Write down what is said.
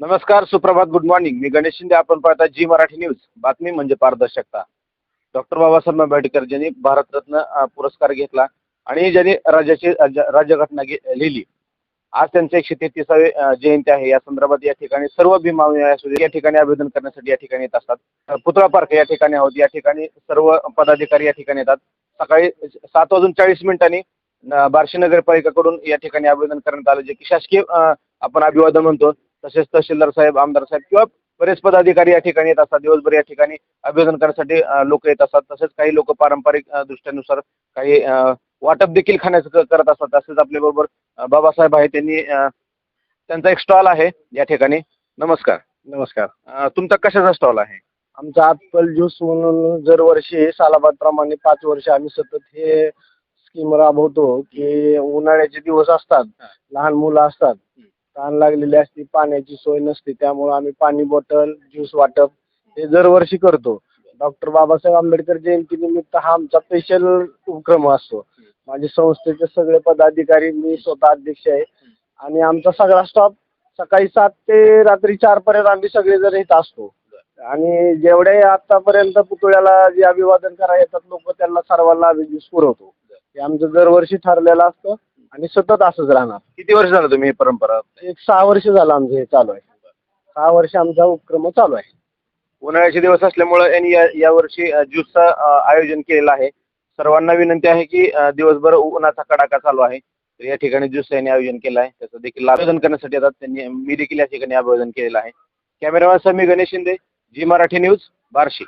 नमस्कार सुप्रभात good morning मी गणेश शिंदे. आपण पाहता जी मराठी न्यूज बातमी म्हणजे पारदर्शकता. डॉक्टर बाबासाहेब आंबेडकर ज्यांनी भारतरत्न पुरस्कार घेतला आणि ज्यांनी राज्याची राज्य- राज्यघटना लिहिली. आज त्यांचे एकशे तेहतीसावे जयंती आहे. या संदर्भात या ठिकाणी सर्व भीमा या ठिकाणी आवेदन करण्यासाठी या ठिकाणी येत असतात. पुतळा पार्क या ठिकाणी आहोत. या ठिकाणी सर्व पदाधिकारी या ठिकाणी येतात. सकाळी सात वाजून चाळीस मिनिटांनी बार्शी नगरपालिकेकडून या ठिकाणी आवेदन करण्यात आलं. जे की शासकीय आपण अभिवादन म्हणतो. तसेच तहसीलदार साहेब आमदार साहेब किंवा बरेच पदाधिकारी या ठिकाणी येत असतात. दिवसभर या ठिकाणी अभिवादन करण्यासाठी लोक येत असतात. तसेच काही लोक पारंपरिक दृष्ट्यानुसार काही वाटप देखील खाण्याचं करत असतात. तसेच आपल्या बरोबर बाबासाहेब आहे त्यांनी त्यांचा एक स्टॉल आहे या ठिकाणी. नमस्कार. नमस्कार. तुमचा कशाचा स्टॉल आहे? आमचा ॲपल ज्यूस म्हणून दरवर्षी सालाबादप्रमाणे पाच वर्ष आम्ही सतत हे स्कीम राबवतो की उन्हाळ्याचे दिवस असतात लहान मुलं असतात. तहान लागलेली असते पाण्याची सोय नसते त्यामुळे आम्ही पाणी बॉटल ज्यूस वाटप हे दरवर्षी करतो. डॉक्टर बाबासाहेब आंबेडकर जयंतीनिमित्त हा आमचा स्पेशल उपक्रम असतो. माझे संस्थेचे सगळे पदाधिकारी मी स्वतः अध्यक्ष आहे. आणि आमचा सगळा स्टाफ सकाळी सात ते रात्री चार पर्यंत आम्ही सगळेजण इथं असतो. आणि जेवढे आतापर्यंत पुतळ्याला जे अभिवादन करायला येतात लोक त्यांना सर्वांना आम्ही ज्यूस पुरवतो. हे आमचं दरवर्षी ठरलेलं असतं. आणि सतत असंच राहणार. किती वर्ष झालं तुम्ही ही परंपरा? एक सहा वर्ष झालं आमचं हे चालू आहे. सहा वर्ष आमचा उपक्रम चालू आहे. उन्हाळ्याचे दिवस असल्यामुळे यांनी या यावर्षी अ, ज्यूसचं अ, आयोजन केलेलं आहे. सर्वांना विनंती आहे की अ, दिवसभर उन्हाचा कडाका चालू आहे. तर या ठिकाणी ज्यूस यांनी आयोजन केलं आहे. त्याचं देखील आयोजन करण्यासाठी येतात त्यांनी मी देखील या ठिकाणी आयोजन केलेलं आहे. कॅमेरामॅन समी गणेश शिंदे जी मराठी न्यूज बार्शी.